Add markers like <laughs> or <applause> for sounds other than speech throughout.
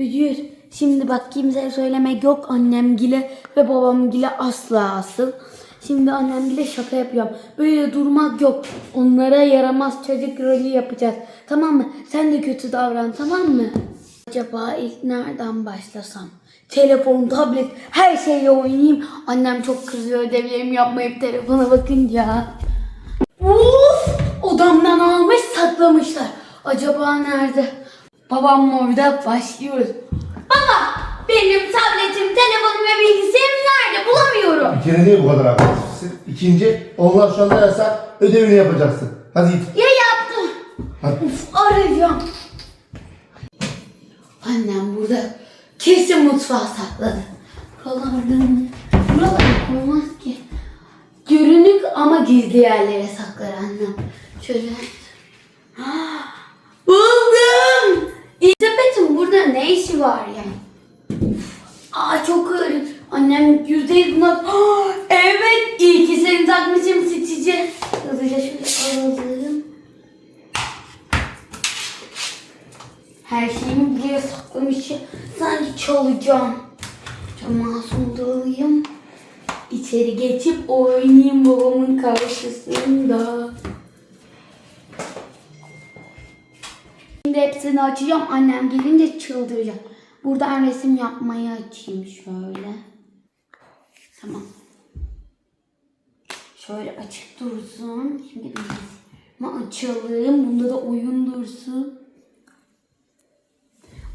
Büyür. Şimdi bak kimseye söylemek yok annemgile ve babamgile asla asıl. Şimdi annemgile şaka yapıyorum. Böyle durmak yok. Onlara yaramaz çocuk rolü yapacağız. Tamam mı? Sen de kötü davran tamam mı? Acaba ilk nereden başlasam? Telefon, tablet, her şeyle oynayayım. Annem çok kızıyor ödevlerimi yapmayıp telefona bakınca. Uf! Odamdan almış saklamışlar. Acaba nerede? Babam orada başlıyoruz. Baba! Benim tabletim, telefonum ve bilgisayarım nerede? Bulamıyorum. Bir kere niye bu kadar agresifsin? İkinci, onlar şu anda yasak. Ödevini yapacaksın. Hadi git. Ya yaptım. Hadi. Uf, arayacağım. Annem burada kesin mutfağa sakladı. Buralardan buralara koymaz ki. Görünük ama gizli yerlere saklar annem. Şöyle. Ah, Buldum. İzabet'in burada ne işi var ya? Aa çok ağır. Annem yüzde yüz buna... Ah, evet iyi ki seni takmışım seçici. Hızlıca şöyle alalım. Her şeyimi buraya saklamışım. Sanki çalacağım. Şu masum da alayım. İçeri geçip oynayayım babamın karşısında. Şimdi hepsini açacağım. Annem gelince çıldıracağım. Buradan resim yapmayı açayım şöyle. Tamam. Şöyle açık dursun. Şimdi bunu açalım. Bunda da oyun dursun.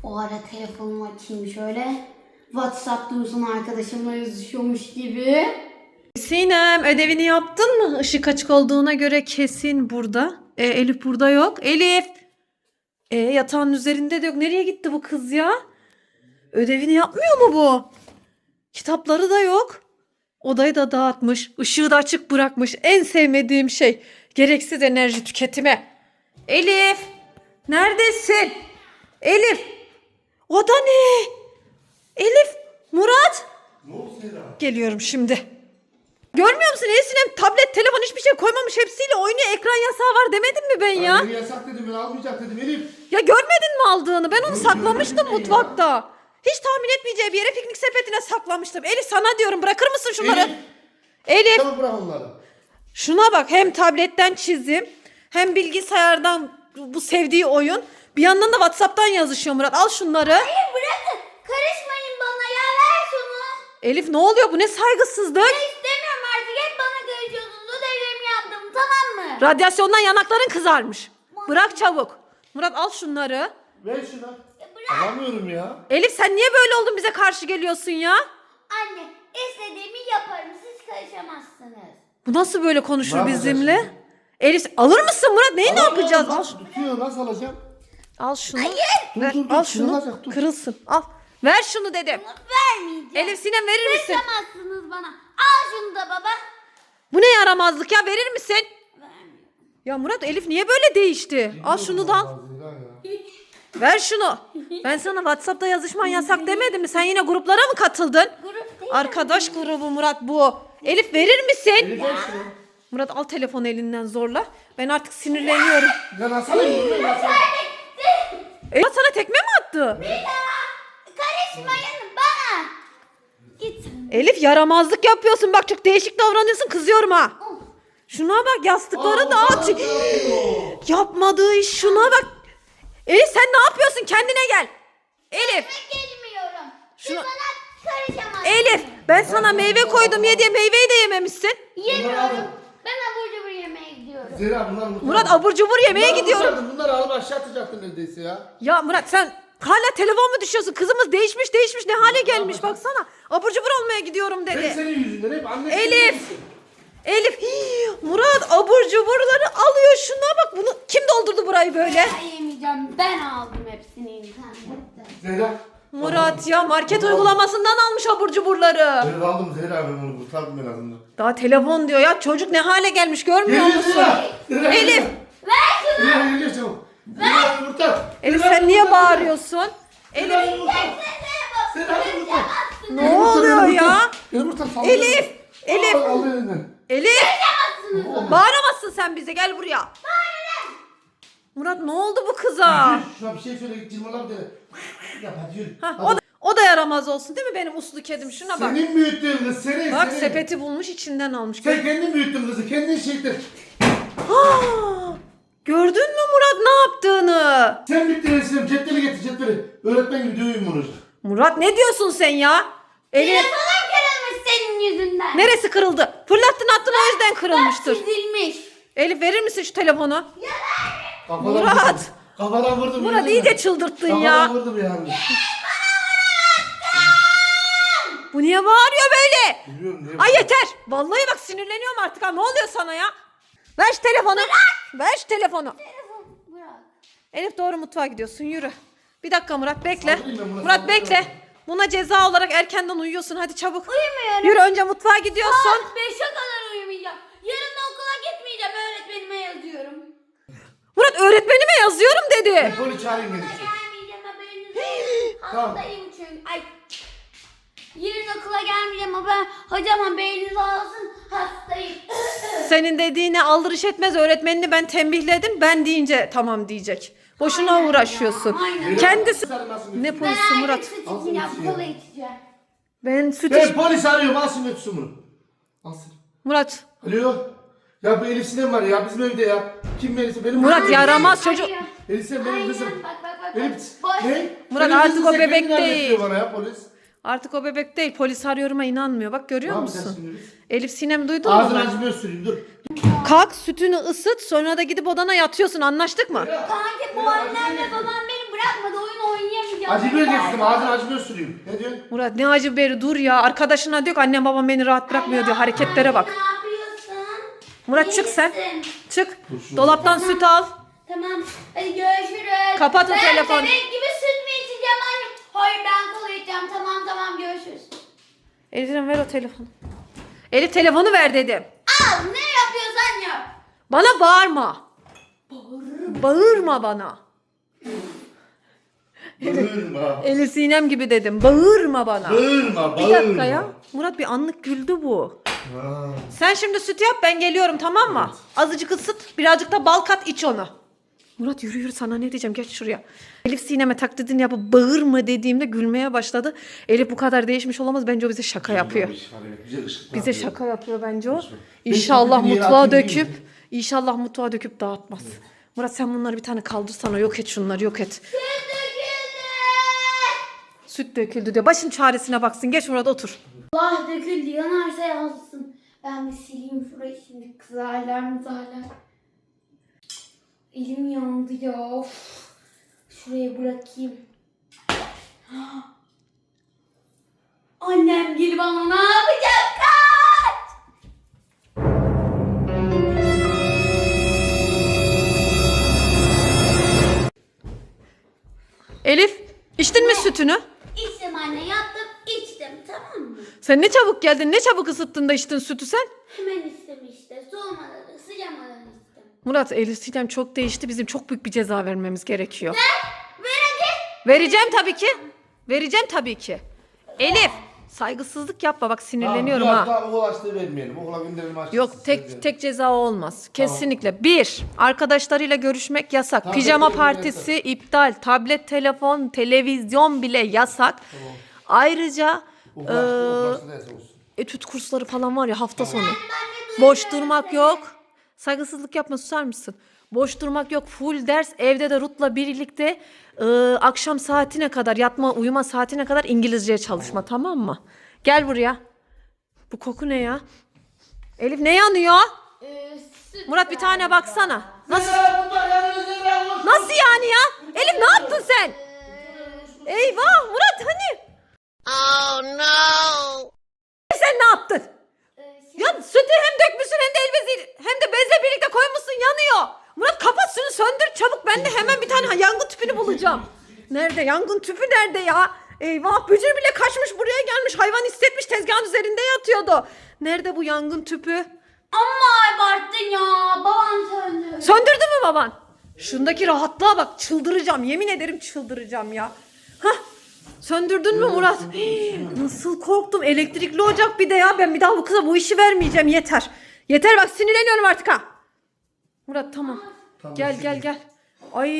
O ara telefonumu açayım şöyle. WhatsApp dursun arkadaşımla yazışıyormuş gibi. Sinem ödevini yaptın mı? Işık açık olduğuna göre kesin burada. E, Elif burada yok. Elif! E, yatağın üzerinde de yok. Nereye gitti bu kız ya? Ödevini yapmıyor mu bu? Kitapları da yok. Odayı da dağıtmış. Işığı da açık bırakmış. En sevmediğim şey. Gereksiz enerji tüketimi. Elif! Neredesin? Elif! O da ne? Elif! Murat! Ne oldu? Geliyorum şimdi. Görmüyor musun Esin'im tablet, telefon hiçbir şey koymamış hepsiyle oynuyor. Ekran yasağı var demedim mi ben ya? Ben yasak dedim ben almayacak dedim Elif. Ya görmedin mi aldığını? Ben onu Yok, saklamıştım görmedim ya. mutfakta. Hiç tahmin etmeyeceği bir yere piknik sepetine saklamıştım. Elif sana diyorum bırakır mısın şunları? Elif. Elif Çabuk bırak onları. şuna bak hem tabletten çizim hem bilgisayardan bu sevdiği oyun. Bir yandan da Whatsapp'tan yazışıyor Murat. Al şunları. Bırakın karışmayın bana ya ver şunu. Elif ne oluyor? Bu ne saygısızlık? İstemiyorum artık hep bana karışıyorsunuz. Ödevlerimi yaptım tamam mı? Radyasyondan yanakların kızarmış. Bırak çabuk. Murat al şunları. Ver şunu. Alamıyorum ya. Elif sen niye böyle oldun bize karşı geliyorsun ya? Anne istediğimi yaparım siz karışamazsınız. Bu nasıl böyle konuşur Ne bizimle? Elif alır mısın Murat? Neyi ne Alamıyorum. yapacağız? Al, şunu. Tutuyor nasıl alacağım? al şunu. Dur, Ver, dur, dur, al şunu alacak, dur. Kırılsın. Al. Ver şunu dedim. Vermeyeceğim. Elif Sinem verir misin? Karışamazsınız bana. Al şunu da baba. Bu ne yaramazlık ya verir misin? Ya Murat Elif niye böyle değişti? Al şunu da al. Ver şunu. Ben sana Whatsapp'ta yazışman yasak demedim mi? Sen yine gruplara mı katıldın? Grup değil. Arkadaş grubu Murat bu. Elif verir misin? Elif ver şunu. Murat al telefonu elinden zorla. Ben artık sinirleniyorum. Ya nasıl Elif sana tekme mi attı? Karışmayın bana. Git. Elif yaramazlık yapıyorsun. Bak çok değişik davranıyorsun. Kızıyorum ha. Şuna bak yastıkları da aç. Yapmadığı iş şuna bak. Elif sen ne yapıyorsun? Kendine gel. Elif. Ben gelmiyorum. Siz Şuna- bana karışamazsınız. Elif ben sana meyve koydum ye diye meyveyi de yememişsin. Yemiyorum. Ben abur cubur yemeğe gidiyorum. Zehra bunlar mutlu. Murat abur cubur yemeye gidiyorum. Bunları alıp aşağı atacaktın neredeyse ya. Ya Murat sen hala telefon mu düşüyorsun? Kızımız değişmiş değişmiş ne hale gelmiş baksana. Abur cubur olmaya gidiyorum Hep dedi. senin yüzünden hep anne. Elif. Elif. hii, <gasps> Murat abur cuburları alıyor. Şuna bak bunu kim doldurdu burayı böyle? Ben yemeyeceğim. Ben aldım hepsini internetten. Zehra. Murat ya market uygulamasından almış abur cuburları. Zehra aldım Zehra ben onu kurtardım en azından. Daha telefon diyor ya çocuk ne hale gelmiş görmüyor Geliyor musun? Zehra. Zehra Elif. geliyor. Ver şunu. Zehra geliyor çabuk. Zehra kurtar. Elif Zehra, sen niye kurtar. bağırıyorsun? Elif Zehra kurtar. Zehra kurtar. ne oluyor ya? Elif. Elif. Al, al elinden. Elif. Bağıramazsın sen bize gel buraya. Murat ne oldu bu kıza? Yürü, Şuna bir şey söyle git cırmala bir. Yap hadi yürü. Ha, Hadi. o, da, o da yaramaz olsun değil mi benim uslu kedim? Şuna bak. Senin büyüttüğün kız senin Bak senin. sepeti bulmuş içinden almış. Sen kendin büyüttün kızı kendin şey ettin. Aa, gördün mü Murat ne yaptığını? Sen bittin Eslem cetveli getir cetveli. Öğretmen gibi döveyim bunu. Murat ne diyorsun sen ya? Elif Telefonum yüzünden. neresi kırıldı? Fırlattın attın o yüzden kırılmıştır. Çizilmiş. Elif verir misin şu telefonu? Kafadan Murat! Vurdum. Kafadan vurdum. Murat iyice çıldırttın Kafadan ya. vurdum yani. Bu niye bağırıyor böyle? Biliyorum diye. Ay yeter. Vallahi bak sinirleniyorum artık ha. Ne oluyor sana ya? Ver şu telefonu. Ver şu telefonu. Telefon bırak. Elif doğru mutfağa gidiyorsun. Yürü. Bir dakika Murat bekle. Buna, Murat saldırayım bekle. Buna ceza olarak erkenden uyuyorsun. Hadi çabuk. Uyumuyorum. Yürü önce mutfağa gidiyorsun. Saat 5'e kadar uyumayacağım. Yarın da okula gitmeyeceğim. Öğretmenime yazıyorum. Murat öğretmenime yazıyorum dedi. Polis çağırayım beni. Gelmeyeceğim haberiniz olsun. Tamam. Hastayım çünkü. Ay. Yarın okula gelmeyeceğim ama ben hocam haberiniz olsun hastayım. Senin dediğine aldırış etmez öğretmenini ben tembihledim. Ben deyince tamam diyecek. Boşuna Aynen uğraşıyorsun. ya, aynen. Kendisi ne polisi ben Murat? süt Al içeceğim. bunu Kola içiyorum. içeceğim. Ben süt Ben iç- polis arıyorum alsın götürsün bunu. Alsın. Murat. Alo. Ya bu Elif Sinem var ya bizim evde ya. Kim Elif? Benim Murat kızım. yaramaz çocuk. Aynen. Elif Sinem benim Aynen. kızım. Bak bak bak. Elif bak. Boş. ne? Murat, Benim artık kızım o sen bebek kendin hallediyor değil. bana ya polis. Artık o bebek değil. Polis arıyorum'a inanmıyor. Bak görüyor yapacağız musun? Elif Sinem duydun mu? Ağzını acımıyor süreyim dur. Kalk sütünü ısıt sonra da gidip odana yatıyorsun anlaştık mı? Kanki bu annemle babam beni bırakmadı. Oyun oynayamayacağım. Acı biber Ben- getirdim ağzını acımıyor süreyim. Ne diyorsun? Murat ne acı biberi dur ya. Arkadaşına diyor ki annem babam beni rahat bırakmıyor diyor. Hareketlere bak. Ne yapıyorsun? Murat çık sen. İyisin. Çık. Dolaptan süt al. Tamam. Hadi görüşürüz. Kapat o ben telefonu. bebek gibi süt mü içeceğim anne? Hayır ben kola içeceğim. Tamam tamam görüşürüz. Elif'im ver o telefonu. Elif telefonu ver dedim. Al ne yapıyorsan yap. Bana bağırma. Bağırma bana. Bağırma. Elif Sinem gibi dedim. Bağırma bana. Bağırma Bir bağırma. dakika ya. Murat bir anlık güldü bu. Sen şimdi süt yap ben geliyorum tamam mı? Azıcık ısıt birazcık da bal kat iç onu. Murat yürü yürü sana ne diyeceğim geç şuraya. Elif sineme taklidini yapıp bağırma dediğimde gülmeye başladı. Elif bu kadar değişmiş olamaz bence o bize şaka yapıyor. Bize şaka yapıyor bence o. İnşallah atayım döküp inşallah mutfağa döküp dağıtmaz. Murat sen bunları bir tane kaldırsana yok et şunları yok et. Süt döküldü. Süt döküldü diyor. Başın çaresine baksın. Geç Murat otur. Allah döküldü yanarsa yansın. Ben bir sileyim şurayı şimdi kızarlar mızarlar. Elim yandı ya. Of. Şuraya bırakayım. Annem gel bana ne yapacak kaç. Elif içtin mi sütünü? İçtim anne yaptım içtim tamam mı? Sen ne çabuk geldin ne çabuk ısıttın da içtin sütü sen? Hemen içtim işte soğumadan. Murat Elif Sinem çok değişti. Bizim çok büyük bir ceza vermemiz gerekiyor. Hadi. Vereceğim tabii ki. Vereceğim tabii ki. Elif saygısızlık yapma bak sinirleniyorum Tamam, ha. daha okul açtığı vermeyelim. Okula gönderelim açtığı. Yok tek tek ceza olmaz. Kesinlikle. Bir, arkadaşlarıyla görüşmek yasak. Tamam, Pijama partisi iptal. Tablet, telefon, televizyon bile yasak. Ayrıca Okul açtığı okul olsun. etüt kursları falan var ya hafta sonu. Boş durmak yok. Saygısızlık yapma susar mısın? Boş durmak yok. Full ders evde de Rut'la birlikte e, akşam saatine kadar yatma uyuma saatine kadar İngilizce çalışma tamam mı? Gel buraya. Bu koku ne ya? Elif ne yanıyor? Ee, süt Murat bir tane baksana. Nasıl Allah? nasıl yani ya? Elif ne yaptın sen? Eyvah Murat hani? Oh no! Sen ne yaptın? Ya sütü hem dökmüşsün hem de el bezi hem de bezle birlikte koymuşsun yanıyor. Murat kapat şunu söndür çabuk ben de hemen bir tane yangın tüpünü bulacağım. Nerede yangın tüpü nerede ya? Eyvah bücür bile kaçmış buraya gelmiş hayvan hissetmiş tezgahın üzerinde yatıyordu. Nerede bu yangın tüpü? Amma abarttın ya. Babam söndü. Söndürdü mü baban? Şundaki rahatlığa bak çıldıracağım yemin ederim çıldıracağım ya. Söndürdün mü Murat? Hii, <gasps> Nasıl korktum elektrikli ocak bir de ya ben bir daha bu kıza bu işi vermeyeceğim yeter. Yeter bak sinirleniyorum artık ha. Murat tamam. Tamam, gel şimdi. gel gel. Ay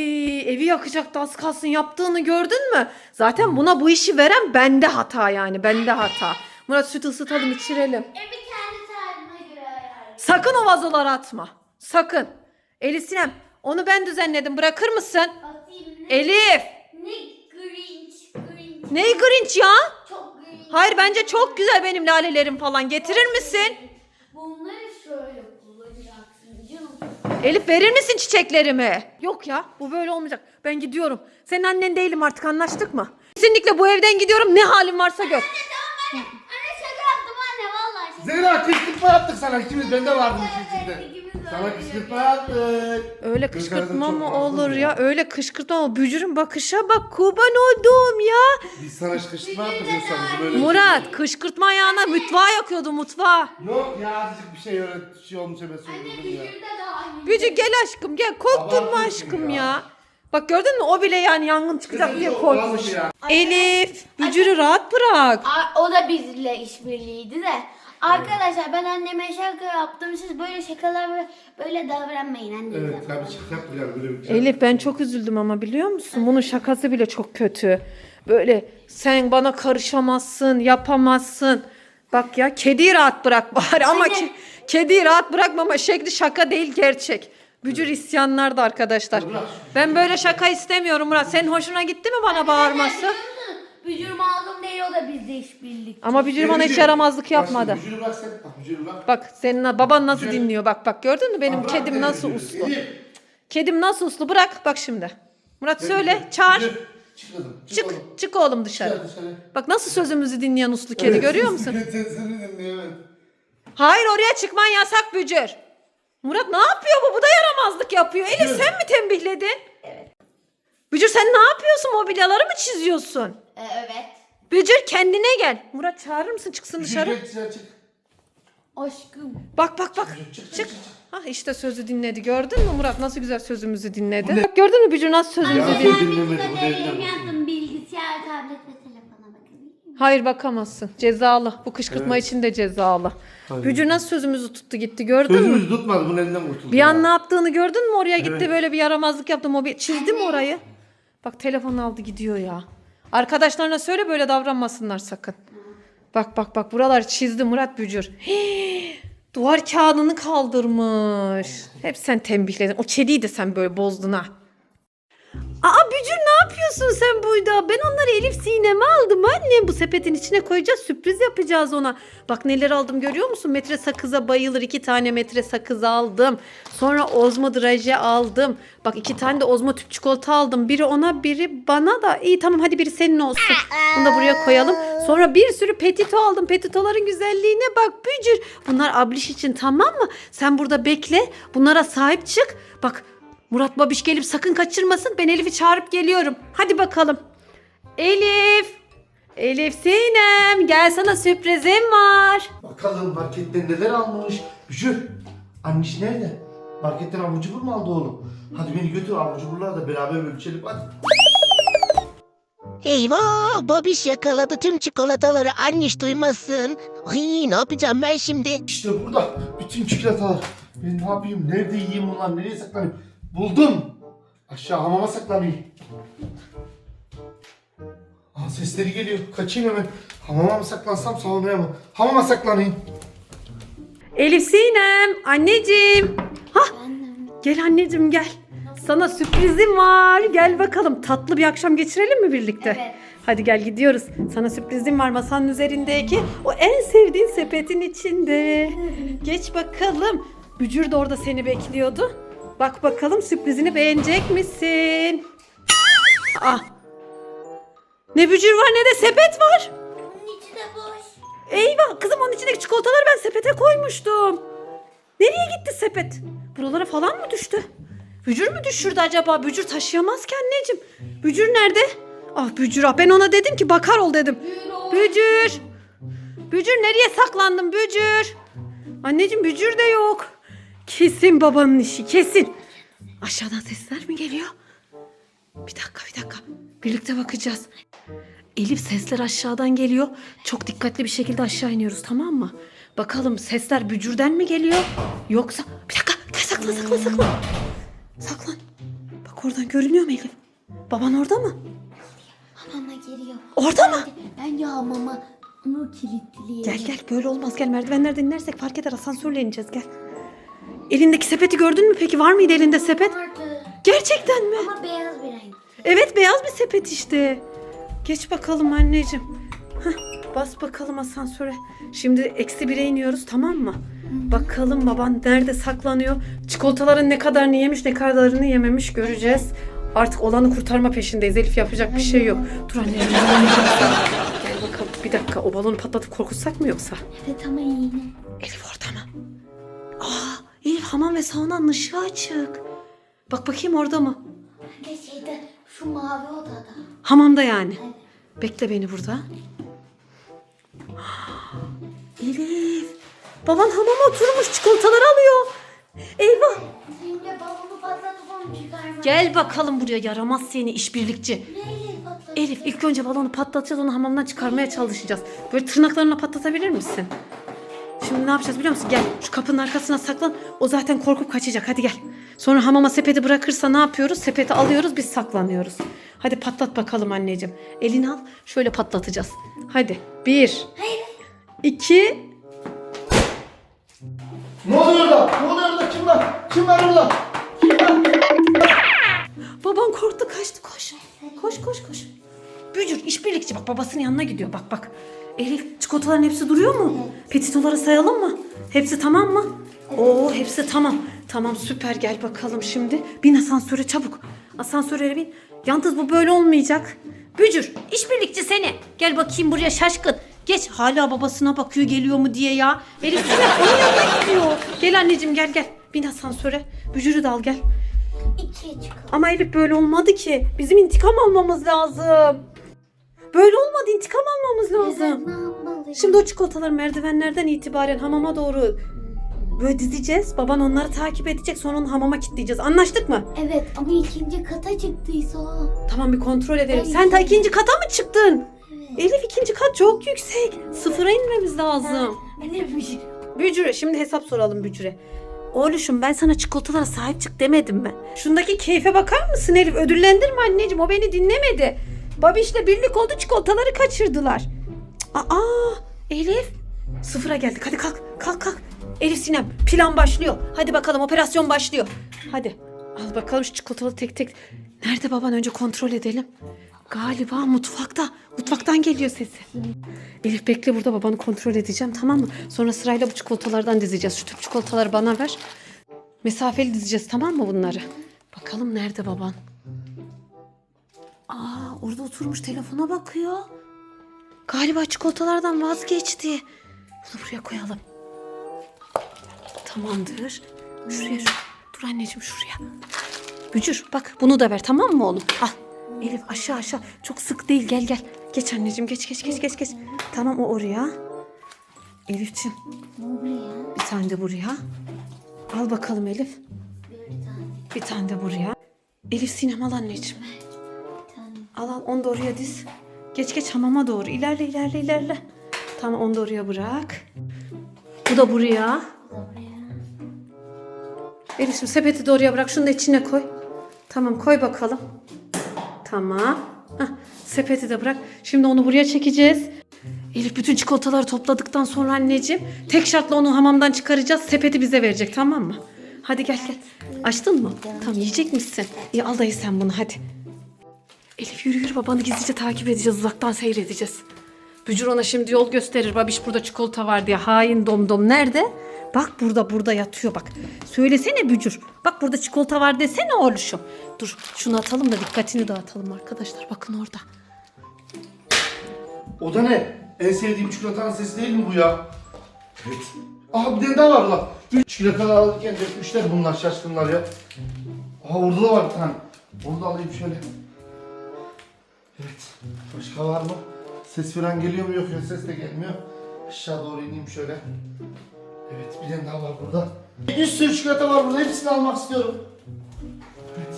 evi yakacaktı az kalsın yaptığını gördün mü? Zaten buna bu işi veren bende hata yani bende hata. Murat süt ısıtalım içirelim. Evi kendi tarihine göre ayarlayın. Sakın o vazoları atma. Sakın. Elif Sinem onu ben düzenledim bırakır mısın? Atayım ne? Elif. Ne. Neyi Grinch ya? Çok Grinch. Hayır bence çok güzel benim lalelerim falan. Getirir misin? Bunları şöyle kullanacaksın canım. Elif verir misin çiçeklerimi? Yok ya bu böyle olmayacak. Ben gidiyorum. Senin annen değilim artık anlaştık mı? Kesinlikle bu evden gidiyorum ne halin varsa gör. Anne şaka yaptım anne vallahi. Zehra kışkırtma yaptık sana. İkimiz bende vardı işin içinde. ikimiz de Sana öyle kışkırtma yaptık. Öyle Kız kışkırtma arada mı çok olur oluyor. ya? Öyle kışkırtma mı? Bücürün bakışa bak kurban olduğum ya. Biz sana kışkırtma yaptık bizi böyle. Murat kışkırtma ayağına mutfağa yakıyordu mutfağa. Yok ya azıcık bir şey öyle şey olmuş hemen Anne söyledim ya. bücür de dahil. Bücü gel aşkım gel korkturma Abartıyorsun aşkım ya. ya. Bak gördün mü o bile yani yangın çıkacak diye korkmuş. olmaz ya. Elif bücürü rahat bırak. Aa, O da bizle işbirliğiydi de. Arkadaşlar ben anneme şaka yaptım. Siz böyle şakalar böyle, davranmayın annenize. Evet tabii şaka yaptık yani böyle bir şey. Elif ben çok üzüldüm ama biliyor musun? Bunun şakası bile çok kötü. Böyle sen bana karışamazsın, yapamazsın. Bak ya kediyi rahat bırak bari ama ki, kediyi rahat bırakmama şekli şaka değil gerçek. Bücür isyanlar da arkadaşlar. Ben böyle şaka istemiyorum Murat. Senin hoşuna gitti mi bana bağırması? Bücür mazlum değil o da bizle işbirlik. Ama Bücür bana hiç yaramazlık yapmadı. Bücürü bırak sen. Bak bücürü bırak. Bak senin baban nasıl Bücür. dinliyor bak bak gördün mü benim Bırak kedim beni nasıl bücürü. uslu. Elif, Kedim nasıl uslu bırak bak şimdi. Murat söyle bücür, çağır. bücür. Çık kızım. Çık. Çık oğlum. çık oğlum dışarı. Çık dışarı. Bak nasıl sözümüzü dinleyen uslu kedi görüyor musun? <laughs> Dinliyor, evet. Hayır oraya çıkman yasak Bücür. Murat ne yapıyor bu? Bu da yaramazlık yapıyor. Elif sen mi tembihledin? Evet. Bücür sen ne yapıyorsun? Mobilyaları mı çiziyorsun? Ee, evet. Bücür kendine gel. Murat çağırır mısın çıksın dışarı? Bücür, dışarı çık. Aşkım. Bak bak bak. Çık, çık, Çık. çık, Ha işte sözü dinledi. Gördün mü Murat nasıl güzel sözümüzü dinledi? Bak gördün mü Bücür nasıl sözümüzü Ya, dinledi? söz dinlemedi, bu Ben dinlemedi. yaptım bilgisayar, tablet ve telefona bakın. Hayır bakamazsın. Cezalı. Bu kışkırtma Evet. için de cezalı. Tabii. Bücür nasıl sözümüzü tuttu gitti gördün mü? Sözümüzü tutmadı bunun elinden kurtuldu. Bir ya. an ne yaptığını gördün mü oraya gitti Evet. böyle bir yaramazlık yaptı mobil çizdi mi orayı? Bak telefon aldı gidiyor ya. Arkadaşlarına söyle böyle davranmasınlar sakın. Bak bak bak buralar çizdi Murat Bücür. <gasps> Duvar kağıdını kaldırmış. Hep sen tembihledin. O kediyi de sen böyle bozdun ha. Yapıyorsun sen burada? Ben onları Elif sineme aldım annem. Bu sepetin içine koyacağız. Sürpriz yapacağız ona. Bak neler aldım görüyor musun? Metre sakıza bayılır. iki tane metre sakız aldım. Sonra ozmo draje aldım. Bak iki tane de ozmo tüp çikolata aldım. Biri ona biri bana da. İyi tamam hadi biri senin olsun. Bunu da buraya koyalım. Sonra bir sürü petito aldım. Petitoların güzelliğine bak Bücür. Bunlar abliş için tamam mı? Sen burada bekle. Bunlara sahip çık. Bak Murat Babiş gelip sakın kaçırmasın. Ben Elif'i çağırıp geliyorum. Hadi bakalım. Elif. Elif Sinem gel sana sürprizim var. Bakalım marketten neler almış. Bücür. Anniş nerede? Marketten abur cubur mu aldı oğlum? Hadi beni götür abur cuburları da beraber bölüşelim hadi. Eyvah! Babiş yakaladı tüm çikolataları anniş duymasın. Ay, ne yapacağım ben şimdi? İşte burada bütün çikolatalar. Ben ne yapayım? Nerede yiyeyim bunlar? Nereye saklanayım? Buldum. Aşağı hamama saklanayım. Aa, sesleri geliyor. Kaçayım hemen. Hamama mı saklansam salonaya mı? Hamama saklanayım. Elif Sinem anneciğim. Hah gel anneciğim gel. Sana sürprizim var. Gel bakalım tatlı bir akşam geçirelim mi birlikte? Evet. Hadi gel gidiyoruz. Sana sürprizim var masanın üzerindeki. O en sevdiğin sepetin içinde. <laughs> Geç bakalım. Bücür de orada seni bekliyordu. Bak bakalım sürprizini beğenecek misin? Ah. Ne bücür var ne de sepet var. Bunun içi de boş. Eyvah kızım onun içindeki çikolataları ben sepete koymuştum. Nereye gitti sepet? Buralara falan mı düştü? Bücür mü düşürdü acaba? Bücür taşıyamaz ki anneciğim. Bücür nerede? Ah Bücür ah ben ona dedim ki bakar ol dedim. Bücür. Bücür nereye saklandın Bücür? Anneciğim Bücür de yok. Kesin babanın işi kesin. Aşağıdan sesler mi geliyor? Bir dakika bir dakika. Birlikte bakacağız. Elif sesler aşağıdan geliyor. Çok dikkatli bir şekilde aşağı iniyoruz tamam mı? Bakalım sesler bücürden mi geliyor? Yoksa... Bir dakika gel saklan saklan saklan. Saklan. Bak oradan görünüyor mu Elif? Baban orada mı? Hamama geliyor. Orada mı? Bence hamama onu kilitleyelim. Gel gel böyle olmaz gel merdivenlerden inersek fark eder asansörle ineceğiz gel. Elindeki sepeti gördün mü peki var mıydı elinde sepet? Vardı. Gerçekten mi? Ama beyaz bir renk. Evet beyaz bir sepet işte. Geç bakalım anneciğim. Hah, bas bakalım asansöre. Şimdi eksi bire iniyoruz tamam mı? Bakalım baban nerede saklanıyor? Çikolataların ne kadarını yemiş ne kadarını yememiş göreceğiz. Artık olanı kurtarma peşindeyiz. Elif yapacak bir şey yok. Dur anneciğim. Gel bakalım. Bir dakika o balonu patlatıp korkutsak mı yoksa? Evet ama yine. Elif hamam ve saunanın ışığı açık. Bak bakayım orada mı? Bence şeyde şu mavi odada. Hamamda yani. Bekle beni burada. Elif. Baban hamama oturmuş çikolatalar alıyor. Eyvah. Seninle balonu patlatıp onu çıkarma. Gel bakalım buraya yaramaz seni işbirlikçi. Neyle? Elif ilk önce balonu patlatacağız onu hamamdan çıkarmaya çalışacağız. Böyle tırnaklarına patlatabilir misin? Şimdi ne yapacağız biliyor musun? Gel şu kapının arkasına saklan. O zaten korkup kaçacak. Hadi gel. Sonra hamama sepeti bırakırsa ne yapıyoruz? Sepeti alıyoruz biz saklanıyoruz. Hadi patlat bakalım anneciğim. Elini al. Şöyle patlatacağız. Hadi. Bir. iki. Ne oluyor orada? Ne oluyor orada? Kim var? Kim var orada? Kim var? Baban korktu kaçtı koş. Koş koş koş. Bücür işbirlikçi bak babasının yanına gidiyor bak bak. Elif çikolataların hepsi duruyor mu? Petitoları sayalım mı? Hepsi tamam mı? Oo hepsi tamam. Tamam süper gel bakalım şimdi. Bin asansöre çabuk. Asansöre bin. Yalnız bu böyle olmayacak. Bücür işbirlikçi seni. Gel bakayım buraya şaşkın. Geç hala babasına bakıyor geliyor mu diye ya. Elif Sinem onun yanına gidiyor. Gel anneciğim gel gel. Bin asansöre. Bücürü de al gel. İkiye çıkalım. Ama Elif böyle olmadı ki. Bizim intikam almamız lazım. Böyle olmadı intikam almamız lazım. Evet? Şimdi o çikolataları merdivenlerden itibaren hamama doğru böyle dizeceğiz. Baban onları takip edecek sonra onu hamama kilitleyeceğiz. Anlaştık mı? Evet ama ikinci kata çıktıysa. Tamam bir kontrol edelim. Evet. Sen ta ikinci kata mı çıktın? Evet. Elif ikinci kat çok yüksek. Sıfıra inmemiz lazım. Ne bir Bücüre şimdi hesap soralım Bücüre. Oğluşum ben sana çikolatalara sahip çık demedim mi? Şundaki keyfe bakar mısın Elif? Ödüllendirme anneciğim o beni dinlemedi. Babişle birlik oldu çikolataları kaçırdılar. Aa Elif sıfıra geldik hadi kalk kalk kalk. Elif Sinem plan başlıyor. Hadi bakalım operasyon başlıyor. Hadi al bakalım şu çikolatalı tek tek. Nerede baban önce kontrol edelim. Galiba mutfakta. Mutfaktan geliyor sesi. Elif bekle burada babanı kontrol edeceğim tamam mı? Sonra sırayla bu çikolatalardan dizeceğiz. Şu tüp çikolataları bana ver. Mesafeli dizeceğiz tamam mı bunları? Bakalım nerede baban? Aa orada oturmuş telefona bakıyor. Galiba çikolatalardan vazgeçti. Bunu buraya koyalım. Tamamdır. Şuraya şu. Dur anneciğim şuraya. Bücür bak bunu da ver tamam mı oğlum? Al. Elif aşağı aşağı. Çok sık değil gel gel. Geç anneciğim geç geç geç geç geç. Tamam o oraya. Elif'ciğim bir tane de buraya. Al bakalım Elif. Bir tane. Bir tane de buraya. Elif Sinem al anneciğim. Al al onu da oraya diz. Geç geç hamama doğru. İlerle ilerle ilerle. Tamam onu da oraya bırak. Bu da buraya. Bu da buraya. Elif şimdi sepeti de oraya bırak. Şunu da içine koy. Tamam koy bakalım. Tamam. Hah, sepeti de bırak. Şimdi onu buraya çekeceğiz. Elif bütün çikolataları topladıktan sonra anneciğim tek şartla onu hamamdan çıkaracağız. Sepeti bize verecek tamam mı? Hadi gel gel. Açtın mı? Tamam yiyecek misin? İyi al dayı sen bunu hadi. Elif yürü yürü babanı gizlice takip edeceğiz. Uzaktan seyredeceğiz. Bücür ona şimdi yol gösterir. Babiş burada çikolata var diye. Hain domdom nerede? Bak burada burada yatıyor bak. Söylesene Bücür. Bak burada çikolata var desene oğluşum. Dur şunu atalım da dikkatini dağıtalım arkadaşlar. Bakın orada. O da ne? En sevdiğim çikolatanın sesi değil mi bu ya? Evet. Aha bir tane var lan. Üç çikolatalar alırken dökmüşler bunlar şaşkınlar ya. Aha orada da var bir tane. Onu da alayım şöyle. Evet. Başka var mı? Ses falan geliyor mu? Yok ya ses de gelmiyor. Aşağı doğru ineyim şöyle. Evet bir tane daha var burada. Bir sürü çikolata var burada. Hepsini almak istiyorum. Evet.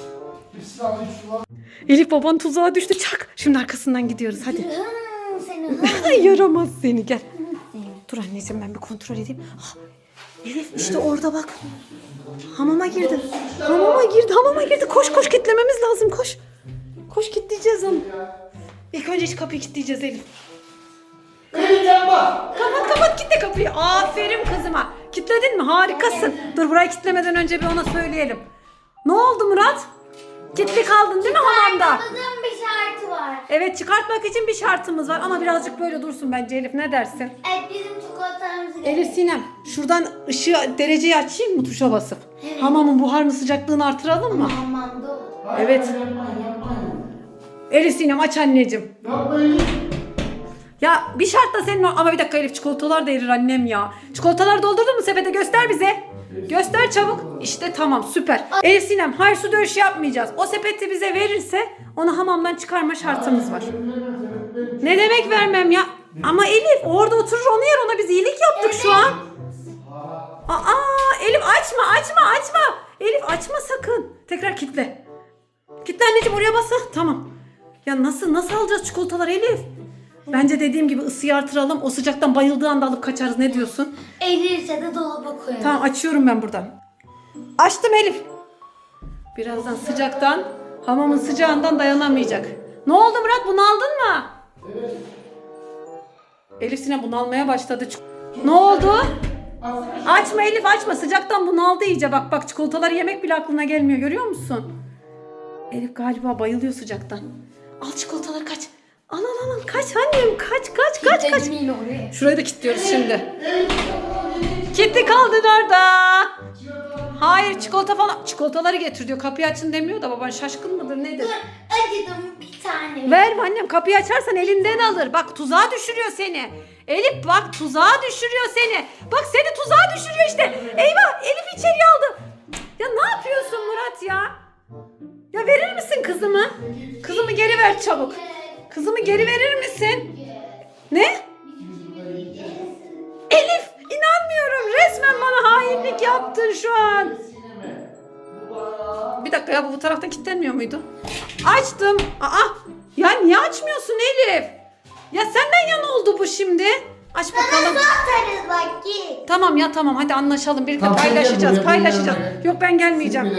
Hepsini alayım şuradan. Elif baban tuzağa düştü çak. Şimdi arkasından gidiyoruz hadi. Seni <laughs> yaramaz seni gel. Dur anneciğim ben bir kontrol edeyim. Ah, Elif işte orada bak. Hamama girdi. Hamama girdi, hamama girdi. Koş koş kitlememiz lazım koş. Koş kitleyeceğiz onu. İlk önce kapıyı kitleyeceğiz Elif. Elif yapma. Kapat kapat kitle kapıyı. Aferin kızıma. Kitledin mi? Harikasın. Dur burayı kitlemeden önce bir ona söyleyelim. Ne oldu Murat? Kitli kaldın değil mi hamamda? Çıkartmadığım bir şartı var. Evet çıkartmak için bir şartımız var ama birazcık böyle dursun bence Elif ne dersin? Evet bizim çikolatamızı Elif Sinem şuradan ışığı dereceyi açayım mı tuşa basıp? Hamamın buharını sıcaklığını artıralım mı? Hamamda olur. Evet. Yapmayın yapmayın. Elif Sinem aç anneciğim. Yapmayın. Ya bir şartla senin o- ama bir dakika Elif çikolatalar da erir annem ya. Çikolatalar doldurdun mu sepete göster bize. Göster çabuk. İşte tamam süper. Elif Sinem hayır su dövüşü yapmayacağız. O sepeti bize verirse onu hamamdan çıkarma şartımız var. Ne demek vermem ya? Ama Elif orada oturur onu yer ona biz iyilik yaptık şu an. Aa Elif açma açma açma. Elif açma sakın. Tekrar kitle. Kitle anneciğim oraya bas. ha. Tamam. Ya nasıl nasıl alacağız çikolatalar Elif? Bence dediğim gibi ısıyı artıralım. O sıcaktan bayıldığı anda alıp kaçarız. Ne diyorsun? Erirse de dolaba koyarım. Tamam açıyorum ben buradan. Açtım Elif. Birazdan sıcaktan, hamamın sıcağından dayanamayacak. Ne oldu Murat bunaldın mı? Elif Sinem bunalmaya başladı. Çik- Ne oldu? Açma Elif açma sıcaktan bunaldı iyice bak bak çikolataları yemek bile aklına gelmiyor görüyor musun? Elif galiba bayılıyor sıcaktan. Al çikolataları kaç. Al al al al. kaç annem kaç kaç kaç kaç. Dedim yine oraya. Şurayı da kilitliyoruz şimdi. Kilitli kaldın orada. Hayır çikolata falan. Çikolataları getir diyor. Kapıyı açın demiyor da baban şaşkın mıdır nedir? Acıdım bir tane. Verme annem kapıyı açarsan elinden alır. Bak tuzağa düşürüyor seni. Elif bak tuzağa düşürüyor seni. Bak seni tuzağa düşürüyor işte. Eyvah Elif içeri aldı. Ya ne yapıyorsun Murat ya? Ya verir misin kızımı? Kızımı geri ver çabuk. Kızımı geri verir misin? Ne? Elif inanmıyorum. Resmen bana hainlik yaptın şu an. Bir dakika ya bu, bu taraftan kilitlenmiyor muydu? Açtım. Aa ya niye açmıyorsun Elif? Ya senden yana oldu bu şimdi. Aç bakalım. Tamam ya tamam hadi anlaşalım. Birlikte Tamam, sen gel paylaşacağız. buraya, paylaşacağız. Yok ben gelmeyeceğim.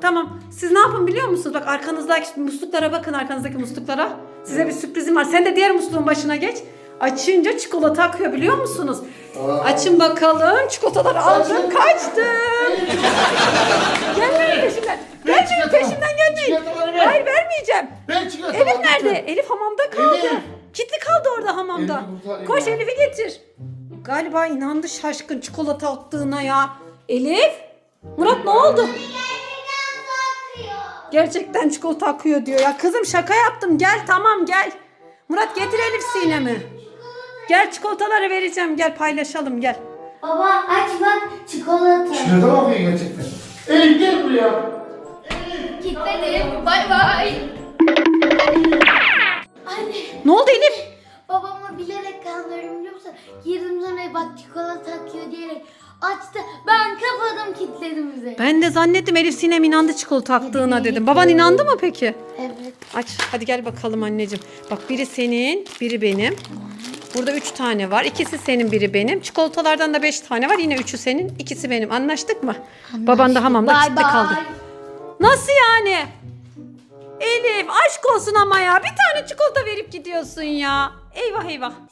Tamam. Siz ne yapın biliyor musunuz? Bak arkanızdaki musluklara bakın arkanızdaki musluklara. Size bir sürprizim var. Sen de diğer musluğun başına geç. Açınca çikolata akıyor biliyor musunuz? Aa. Açın bakalım. Çikolataları aldım. Kaçtım. gelmeyin peşimden. Gelmeyin çikolata. peşimden gelmeyin. Ver. Hayır vermeyeceğim. Ben çikolata Elif aldım. nerede? Elif hamamda kaldı. Elif. Kitli kaldı orada hamamda. Elif'i kurtarayım Koş ya. Elif'i getir. Galiba inandı şaşkın çikolata attığına ya. Elif? Murat ne oldu? Gerçekten çikolata akıyor diyor. Ya kızım şaka yaptım. Gel tamam gel. Murat getir Elif sinemi. Gel çikolataları vereceğim. Gel paylaşalım gel. Baba aç bak çikolata. Çikolata mı akıyor gerçekten? Elif gel buraya. Kilitledim. Bay bay. Anne Ne oldu Elif? Babamı bilerek kandırdım biliyor musun? Girdim sonra bak çikolata akıyor diyerek açtı. Ben kapadım kilitledim bize. Ben de zannettim Elif Sinem inandı çikolata attığına dedim. Baban inandı mı peki? Evet. Aç. Hadi gel bakalım anneciğim. Bak biri senin, biri benim. Burada üç tane var. İkisi senin, biri benim. Çikolatalardan da beş tane var. Yine üçü senin, ikisi benim. Anlaştık mı? Baban da hamamda Bay kilitli kaldı. Nasıl yani? Elif aşk olsun ama ya. Bir tane çikolata verip gidiyorsun ya. Eyvah eyvah.